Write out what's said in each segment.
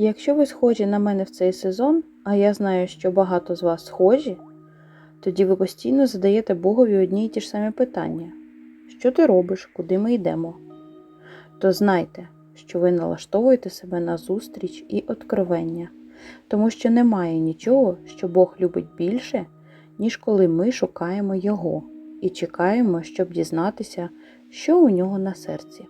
Якщо ви схожі на мене в цей сезон, а я знаю, що багато з вас схожі, тоді ви постійно задаєте Богові одні й ті ж самі питання: що ти робиш, куди ми йдемо? То знайте, що ви налаштовуєте себе на зустріч і откровення, тому що немає нічого, що Бог любить більше, ніж коли ми шукаємо Його і чекаємо, щоб дізнатися, що у нього на серці.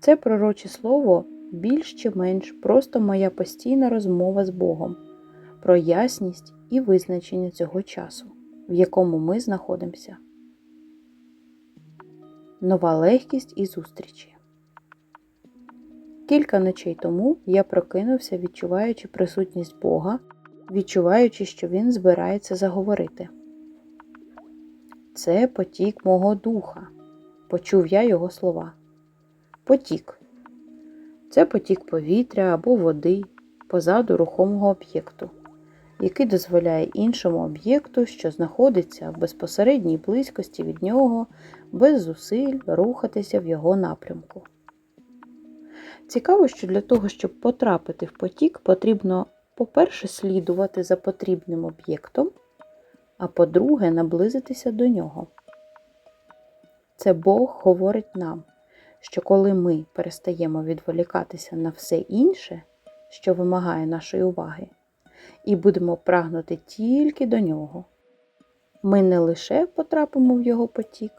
Це пророче слово більш чи менш просто моя постійна розмова з Богом про ясність і визначення цього часу, в якому ми знаходимося. Нова легкість і зустрічі. Кілька ночей тому я прокинувся, відчуваючи присутність Бога, відчуваючи, що Він збирається заговорити. Це потік мого духа, почув я його слова. Потік. Це потік повітря або води позаду рухомого об'єкту, який дозволяє іншому об'єкту, що знаходиться в безпосередній близькості від нього, без зусиль рухатися в його напрямку. Цікаво, що для того, щоб потрапити в потік, потрібно, по-перше, слідувати за потрібним об'єктом, а по-друге, наблизитися до нього. Це Бог говорить нам, що коли ми перестаємо відволікатися на все інше, що вимагає нашої уваги, і будемо прагнути тільки до нього, ми не лише потрапимо в його потік,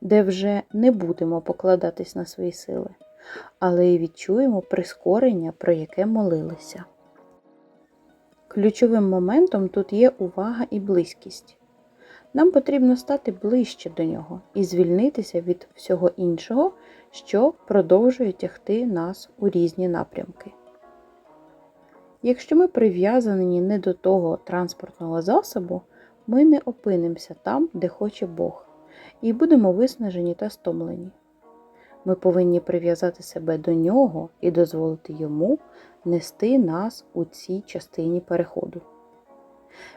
де вже не будемо покладатись на свої сили, але й відчуємо прискорення, про яке молилися. Ключовим моментом тут є увага і близькість. Нам потрібно стати ближче до нього і звільнитися від всього іншого, що продовжує тягти нас у різні напрямки. Якщо ми прив'язані не до того транспортного засобу, ми не опинимося там, де хоче Бог, і будемо виснажені та стомлені. Ми повинні прив'язати себе до нього і дозволити йому нести нас у цій частині переходу.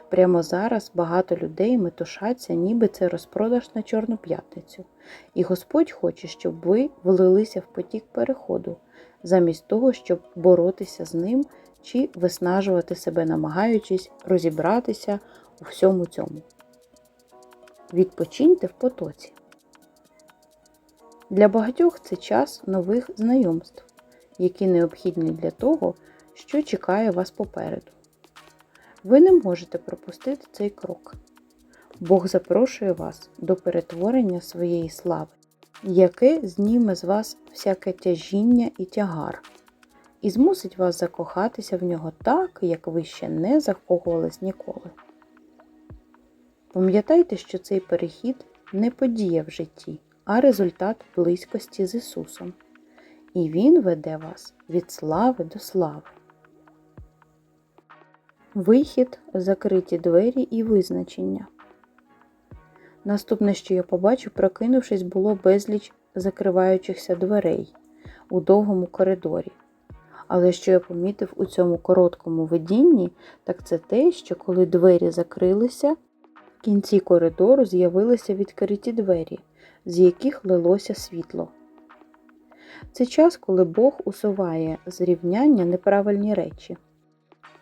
Прямо зараз багато людей метушаться, ніби це розпродаж на Чорну п'ятницю, і Господь хоче, щоб ви влилися в потік переходу, замість того, щоб боротися з ним чи виснажувати себе, намагаючись розібратися у всьому цьому. Відпочиньте в потоці. Для багатьох це час нових знайомств, які необхідні для того, що чекає вас попереду. Ви не можете пропустити цей крок. Бог запрошує вас до перетворення своєї слави, яке зніме з вас всяке тяжіння і тягар, і змусить вас закохатися в нього так, як ви ще не закохувались ніколи. Пам'ятайте, що цей перехід не подія в житті, а результат близькості з Ісусом, і Він веде вас від слави до слави. Вихід, закриті двері і визначення. Наступне, що я побачив, прокинувшись, було безліч закриваючихся дверей у довгому коридорі. Але що я помітив у цьому короткому видінні, так це те, що коли двері закрилися, в кінці коридору з'явилися відкриті двері, з яких лилося світло. Це час, коли Бог усуває з рівняння неправильні речі.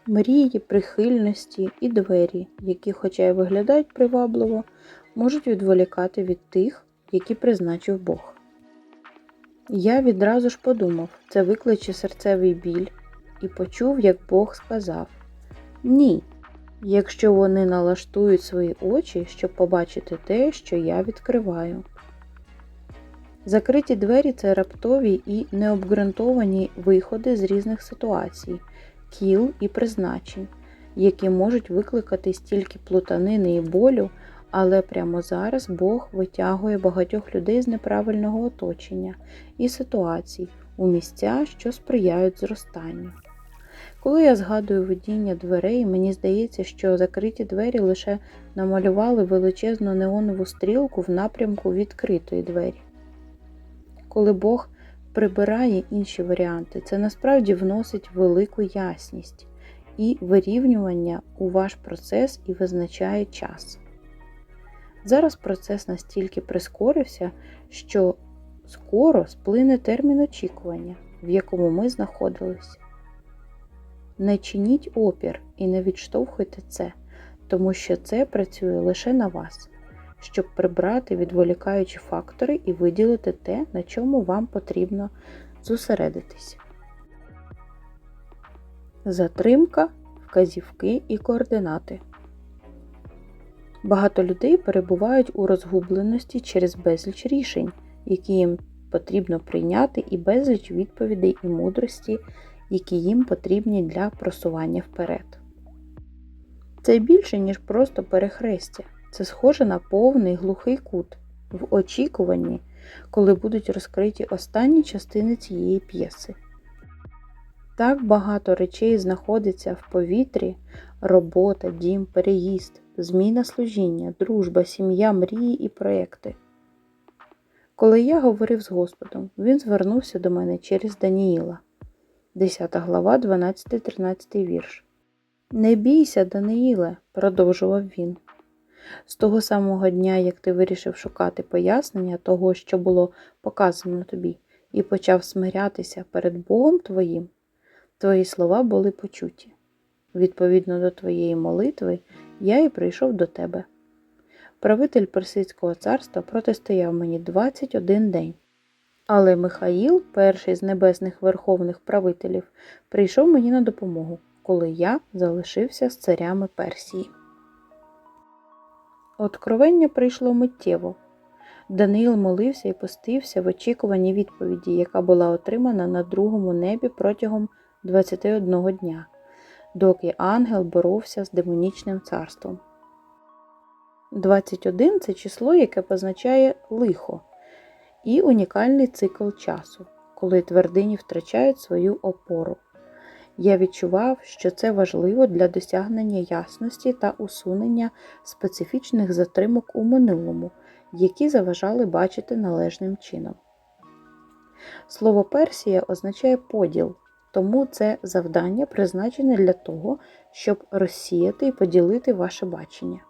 Мрії, прихильності і двері, які, хоча й виглядають привабливо, можуть відволікати від тих, які призначив Бог. Я відразу ж подумав, це викличе серцевий біль, і почув, як Бог сказав: Ні, якщо вони налаштують свої очі, щоб побачити те, що я відкриваю. Закриті двері це раптові і необґрунтовані виходи з різних ситуацій кіл і призначень, які можуть викликати стільки плутанини і болю, але прямо зараз Бог витягує багатьох людей з неправильного оточення і ситуацій у місця, що сприяють зростанню. Коли я згадую видіння дверей, мені здається, що закриті двері лише намалювали величезну неонову стрілку в напрямку відкритої двері. Коли Бог прибирає інші варіанти, це насправді вносить велику ясність і вирівнювання у ваш процес і визначає час. Зараз процес настільки прискорився, що скоро сплине термін очікування, в якому ми знаходилися. Не чиніть опір і не відштовхуйте це, тому що це працює лише на вас, щоб прибрати відволікаючі фактори і виділити те, на чому вам потрібно зосередитись. Затримка, вказівки і координати. Багато людей перебувають у розгубленості через безліч рішень, які їм потрібно прийняти, і безліч відповідей і мудрості, які їм потрібні для просування вперед. Це більше, ніж просто перехрестя. Це схоже на повний глухий кут в очікуванні, коли будуть розкриті останні частини цієї п'єси. Так багато речей знаходиться в повітрі робота, дім, переїзд, зміна служіння, дружба, сім'я, мрії і проекти. Коли я говорив з Господом, він звернувся до мене через Даніїла, 10 глава, 12-13 вірш. Не бійся, Даниїле, продовжував він. З того самого дня, як ти вирішив шукати пояснення того, що було показано тобі, і почав смирятися перед Богом твоїм, твої слова були почуті. Відповідно до твоєї молитви, я і прийшов до тебе. Правитель Персидського царства протистояв мені 21 день. Але Михаїл, перший з небесних верховних правителів, прийшов мені на допомогу, коли я залишився з царями Персії. Откровення прийшло миттєво. Даниїл молився і постився в очікуванні відповіді, яка була отримана на другому небі протягом 21 дня, доки ангел боровся з демонічним царством. 21 це число, яке позначає лихо, і унікальний цикл часу, коли твердині втрачають свою опору. Я відчував, що це важливо для досягнення ясності та усунення специфічних затримок у минулому, які заважали бачити належним чином. Слово Персія означає поділ, тому це завдання призначене для того, щоб розсіяти і поділити ваше бачення,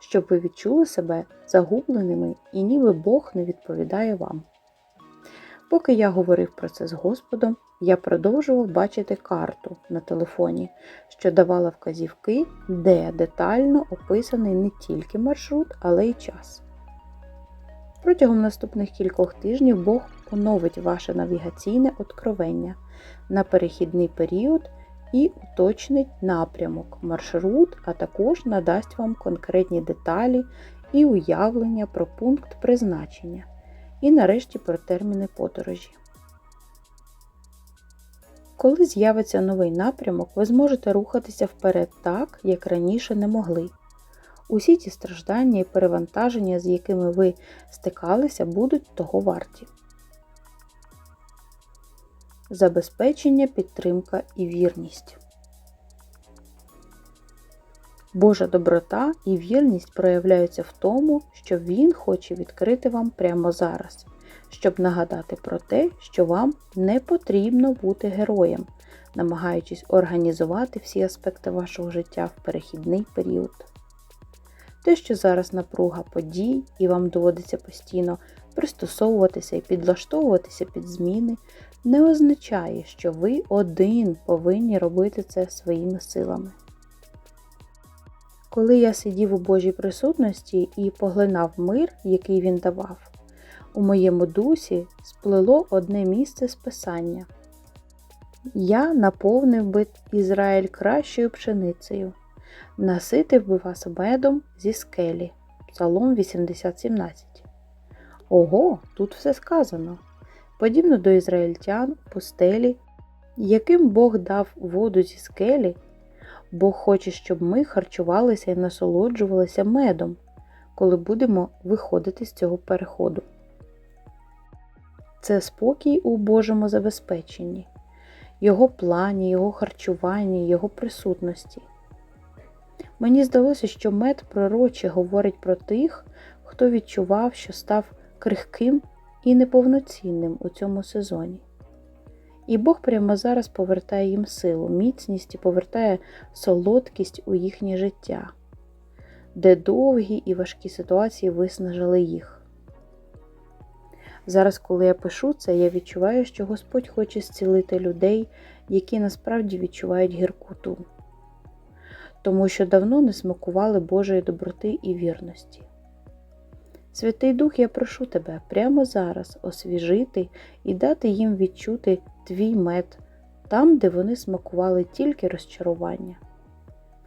щоб ви відчули себе загубленими і ніби Бог не відповідає вам. Поки я говорив про це з Господом, я продовжував бачити карту на телефоні, що давала вказівки, де детально описаний не тільки маршрут, але й час. Протягом наступних кількох тижнів Бог поновить ваше навігаційне откровення на перехідний період і уточнить напрямок, маршрут, а також надасть вам конкретні деталі і уявлення про пункт призначення, і нарешті про терміни подорожі. Коли з'явиться новий напрямок, ви зможете рухатися вперед так, як раніше не могли. Усі ті страждання і перевантаження, з якими ви стикалися, будуть того варті. Забезпечення, підтримка і вірність. Божа доброта і вірність проявляються в тому, що Він хоче відкрити вам прямо зараз щоб нагадати про те, що вам не потрібно бути героєм, намагаючись організувати всі аспекти вашого життя в перехідний період. Те, що зараз напруга подій, і вам доводиться постійно пристосовуватися і підлаштовуватися під зміни, не означає, що ви один повинні робити це своїми силами. Коли я сидів у Божій присутності і поглинав мир, який він давав, у моєму дусі сплило одне місце з писання. Я наповнив би Ізраїль кращою пшеницею, наситив би вас медом зі скелі. Псалом 80.17. Ого, тут все сказано. Подібно до ізраїльтян пустелі, яким Бог дав воду зі скелі, Бог хоче, щоб ми харчувалися і насолоджувалися медом, коли будемо виходити з цього переходу це спокій у Божому забезпеченні, Його плані, Його харчуванні, Його присутності. Мені здалося, що мед пророче говорить про тих, хто відчував, що став крихким і неповноцінним у цьому сезоні. І Бог прямо зараз повертає їм силу, міцність і повертає солодкість у їхнє життя, де довгі і важкі ситуації виснажили їх. Зараз, коли я пишу це, я відчуваю, що Господь хоче зцілити людей, які насправді відчувають гіркоту, тому що давно не смакували Божої доброти і вірності. Святий Дух, я прошу тебе прямо зараз освіжити і дати їм відчути твій мед там, де вони смакували тільки розчарування.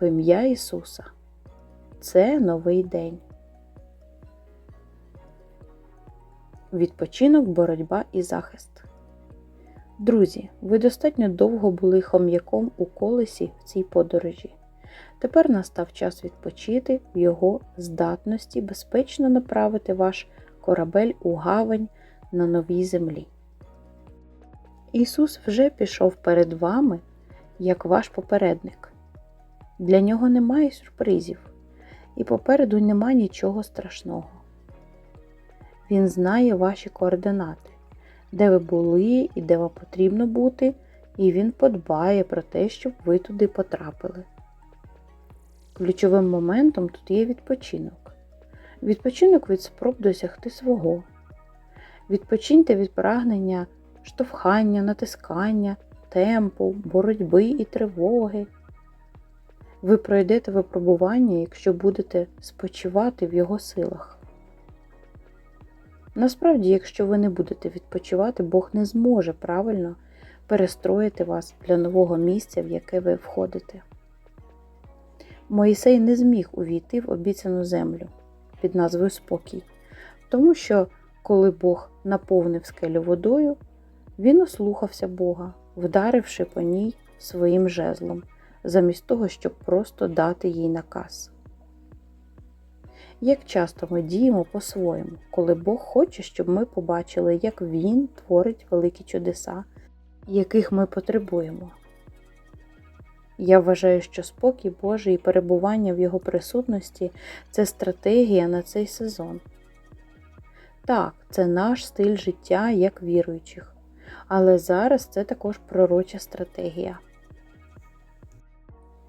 В ім'я Ісуса. Це новий день. Відпочинок, боротьба і захист. Друзі, ви достатньо довго були хом'яком у колесі в цій подорожі. Тепер настав час відпочити в його здатності безпечно направити ваш корабель у гавань на новій землі. Ісус вже пішов перед вами як ваш попередник. Для нього немає сюрпризів, і попереду нема нічого страшного. Він знає ваші координати, де ви були і де вам потрібно бути, і він подбає про те, щоб ви туди потрапили. Ключовим моментом тут є відпочинок. Відпочинок від спроб досягти свого. Відпочиньте від прагнення, штовхання, натискання, темпу, боротьби і тривоги. Ви пройдете випробування, якщо будете спочивати в його силах. Насправді, якщо ви не будете відпочивати, Бог не зможе правильно перестроїти вас для нового місця, в яке ви входите. Моїсей не зміг увійти в обіцяну землю під назвою Спокій, тому що, коли Бог наповнив скелю водою, він ослухався Бога, вдаривши по ній своїм жезлом, замість того, щоб просто дати їй наказ. Як часто ми діємо по-своєму, коли Бог хоче, щоб ми побачили, як Він творить великі чудеса, яких ми потребуємо. Я вважаю, що спокій Божий і перебування в Його присутності це стратегія на цей сезон. Так, це наш стиль життя як віруючих, але зараз це також пророча стратегія.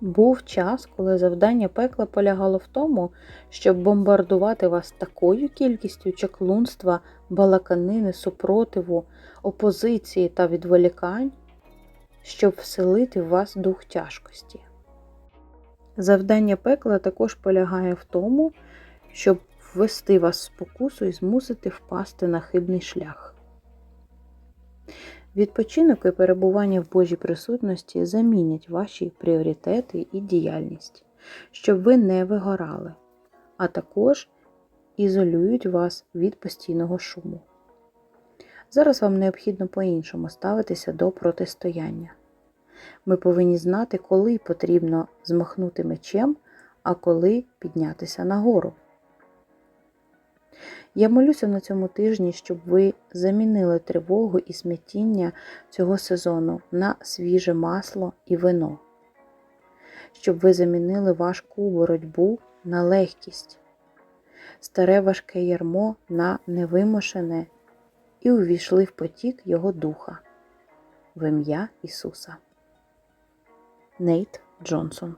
Був час, коли завдання пекла полягало в тому, щоб бомбардувати вас такою кількістю чаклунства, балаканини, супротиву, опозиції та відволікань, щоб вселити в вас дух тяжкості. Завдання пекла також полягає в тому, щоб ввести вас в спокусу і змусити впасти на хибний шлях. Відпочинок і перебування в Божій присутності замінять ваші пріоритети і діяльність, щоб ви не вигорали, а також ізолюють вас від постійного шуму. Зараз вам необхідно по-іншому ставитися до протистояння. Ми повинні знати, коли потрібно змахнути мечем, а коли піднятися нагору. Я молюся на цьому тижні, щоб ви замінили тривогу і смятіння цього сезону на свіже масло і вино, щоб ви замінили важку боротьбу на легкість, старе важке ярмо на невимушене і увійшли в потік Його Духа в ім'я Ісуса. Нейт Джонсон